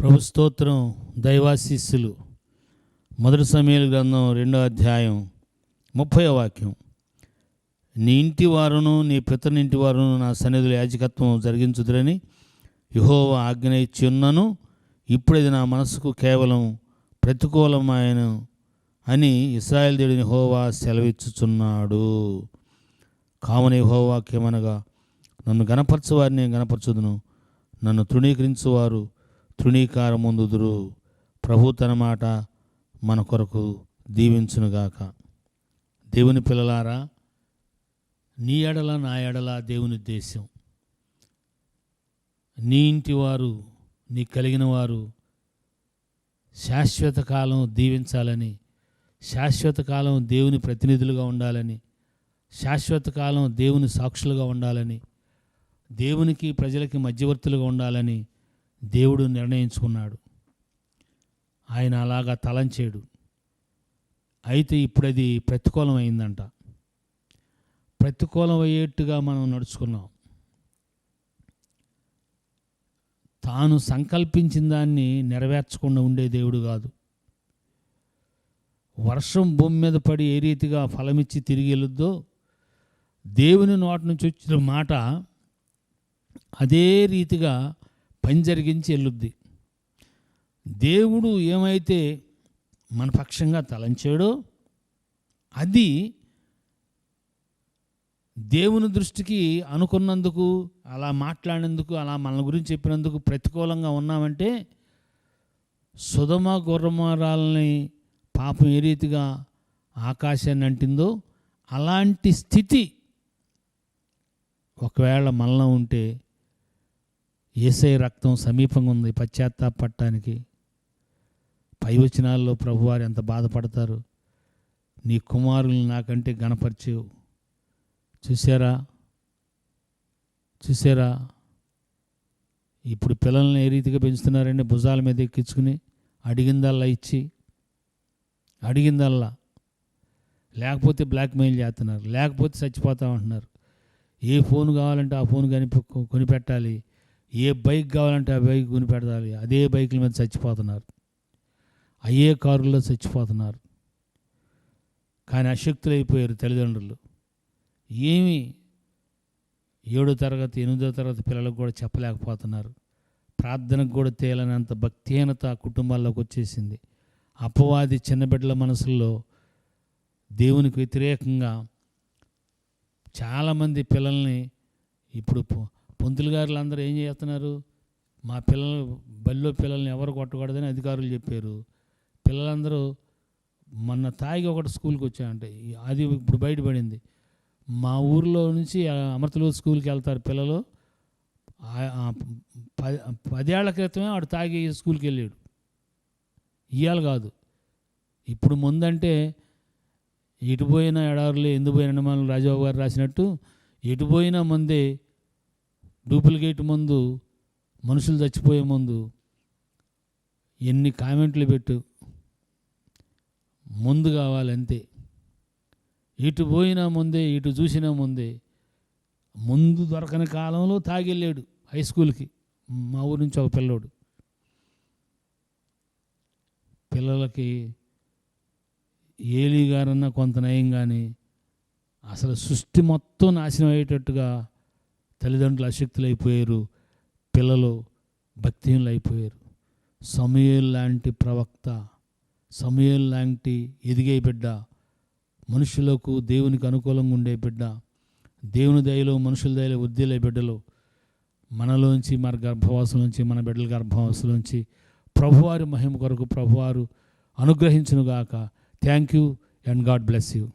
ప్రభు స్తోత్రం దైవాశీస్సులు. మొదటి సమయాల గ్రంథం రెండో అధ్యాయం ముప్పై వాక్యం. నీ ఇంటి వారును నీ పితనింటి వారును నా సన్నిధుల యాజకత్వం జరిగించుదురని యుహోవ ఆజ్ఞ ఇచ్చి ఉన్నాను ఇప్పుడది నా మనసుకు కేవలం ప్రతికూలమైన అని ఇస్రాయల్ దేవుడిని హోవా సెలవిచ్చుచున్నాడు. కామని హోవాక్యమనగా నన్ను గణపరచువారిని గణపరచుదును నన్ను తృణీకరించువారు తృణీకారముందుదురు. ప్రభు తన మాట మన కొరకు దీవించునుగాక. దేవుని పిల్లలారా నీ ఎడల నా ఎడల దేవుని ఉద్దేశం నీ ఇంటి వారు నీ కలిగిన వారు శాశ్వత కాలం దీవించాలని శాశ్వత కాలం దేవుని ప్రతినిధులుగా ఉండాలని శాశ్వత కాలం దేవుని సాక్షులుగా ఉండాలని దేవునికి ప్రజలకి మధ్యవర్తులుగా ఉండాలని దేవుడు నిర్ణయించుకున్నాడు. ఆయన అలాగా తలంచేడు. అయితే ఇప్పుడు అది ప్రతికూలం అయిందంట. ప్రతికూలం అయ్యేట్టుగా మనం నడుచుకున్నాం. తాను సంకల్పించిన దాన్ని నెరవేర్చకుండా ఉండే దేవుడు కాదు. వర్షం భూమి మీద పడి ఏ రీతిగా ఫలమిచ్చి తిరిగి వెళ్ళొద్దో దేవుని నోటి నుంచి వచ్చిన మాట అదే రీతిగా పని జరిగించి వెళ్ళుద్ది. దేవుడు ఏమైతే మన పక్షంగా తలంచాడో అది దేవుని దృష్టికి అనుకున్నందుకు అలా మాట్లాడినందుకు అలా మన గురించి చెప్పినందుకు ప్రతికూలంగా ఉన్నామంటే సుధమ గుర్రమారాలని పాపం ఏ రీతిగా ఆకాశాన్ని అంటిందో అలాంటి స్థితి ఒకవేళ మనలో ఉంటే ఏసై రక్తం సమీపంగా ఉంది పశ్చాత్తాపడటానికి పై వచనాల్లో ప్రభువారు ఎంత బాధపడతారు. నీ కుమారులు నాకంటే గణపరిచేవు చూసారా చూసారా ఇప్పుడు పిల్లల్ని ఏ రీతిగా పెంచుతున్నారండి? భుజాల మీద ఎక్కించుకుని అడిగిందల్లా ఇచ్చి అడిగిందల్లా. లేకపోతే బ్లాక్మెయిల్ చేస్తున్నారు. లేకపోతే చచ్చిపోతా ఉంటున్నారు ఏ ఫోన్ కావాలంటే ఆ ఫోన్ కనిపి కొనిపెట్టాలి. ఏ బైక్ కావాలంటే ఆ బైక్ కొనిపెట్టాలి అదే బైకుల మీద చచ్చిపోతున్నారు. అయ్యే కారుల్లో చచ్చిపోతున్నారు. కానీ అశక్తులు అయిపోయారు తల్లిదండ్రులు. ఏమి ఏడో తరగతి ఎనిమిదో తరగతి పిల్లలకు కూడా చెప్పలేకపోతున్నారు. ప్రార్థనకు కూడా తేలనంత భక్తిహీనత ఆ కుటుంబాల్లోకి వచ్చేసింది. అపవాది చిన్నబిడ్డల మనసుల్లో దేవునికి వ్యతిరేకంగా చాలామంది పిల్లల్ని ఇప్పుడు పంతులు గారులు అందరూ ఏం చేస్తున్నారు? మా పిల్లలు బల్లో పిల్లల్ని ఎవరు కొట్టకూడదని అధికారులు చెప్పారు. పిల్లలందరూ మొన్న తాగి ఒకటి స్కూల్కి వచ్చాయంటే అది ఇప్పుడు బయటపడింది. మా ఊర్లో నుంచి అమృతలూరు స్కూల్కి వెళ్తారు పిల్లలు. పదేళ్ళ క్రితమే వాడు తాగి స్కూల్కి వెళ్ళాడు. ఇవాళ కాదు. ఇప్పుడు ముందంటే ఎటుపోయిన ఎడారులు ఎందు పోయిన మనం రాజబాబు గారు రాసినట్టు ఎటుపోయిన ముందే డూప్లికేట్ ముందు మనుషులు చచ్చిపోయే ముందు ఎన్ని కామెంట్లు పెట్టు. ముందు కావాలంతే ఇటు పోయినా ముందే ఇటు చూసినా ముందే. ముందు దొరకని కాలంలో తాగిళ్ళాడు హై స్కూల్కి. మా ఊరి నుంచి ఒక పిల్లోడు. పిల్లలకి ఏలీ గారన్నా కొంత నయం కానీ అసలు సృష్టి మొత్తం నాశనం అయ్యేటట్టుగా తల్లిదండ్రులు అశక్తులైపోయారు పిల్లలు భక్తిహీనులు అయిపోయారు సమయల్ లాంటి ప్రవక్త సమయల్ లాంటి ఎదిగే బిడ్డ మనుషులకు దేవునికి అనుకూలంగా ఉండే బిడ్డ దేవుని దయలో మనుషుల దయలో వృద్ధిలే బిడ్డలు. మనలోంచి మన గర్భవాసం నుంచి మన బిడ్డల గర్భవాసం నుంచి ప్రభువారి మహిమ కొరకు ప్రభువారు అనుగ్రహించునుగాక. Thank you and God bless you